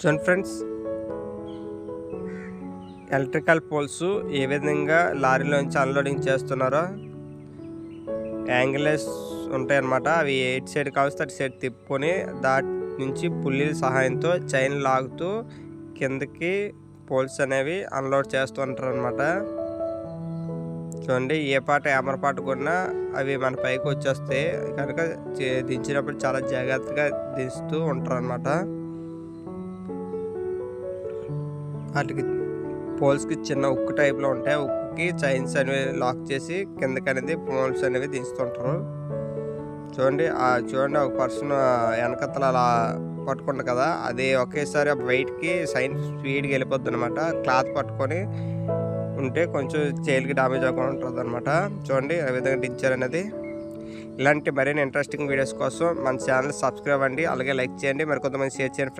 చూడండి friends. Electrical poles ఏ విధంగా లారీలోంచి unloading చేస్తున్నారో యాంగిలెస్ ఉంటాయి అన్నమాట అవి ఎయిట్ సైడ్ కావస్తే అటు సైడ్ తిప్పుకొని దాటి నుంచి పుల్లీల సహాయంతో చైన్ లాగుతూ కిందకి పోల్స్ అనేవి అన్లోడ్ చేస్తూ ఉంటారు అనమాట చూడండి ఏ పాట ఏమర పాట కొన్నా అవి మన పైకి వచ్చేస్తాయి. కనుక దించినప్పుడు చాలా జాగ్రత్తగా దించుతూ ఉంటారు అనమాట వాటికి పోల్స్కి చిన్న ఉక్కు టైప్లో ఉంటాయి. ఉక్కుకి చైన్స్ అనేవి లాక్ చేసి కిందకి అనేది పోల్స్ అనేవి దించుతుంటారు. చూడండి ఆ చూడండి ఒక పర్సన్ వెనకతల అలా పట్టుకుంటు కదా అది ఒకేసారి వెయిట్కి సైన్ స్పీడ్కి వెళ్ళిపోద్ది అనమాట క్లాత్ పట్టుకొని ఉంటే కొంచెం చేతికి డామేజ్ అవ్వకుండా ఉంటుంది అనమాట చూడండి ఆ విధంగా దించారు అనేది. ఇలాంటి మరిన్ని ఇంట్రెస్టింగ్ వీడియోస్ కోసం మన ఛానల్ సబ్స్క్రైబ్ అండి అలాగే లైక్ చేయండి. మరి కొంతమంది షేర్ చేయండి.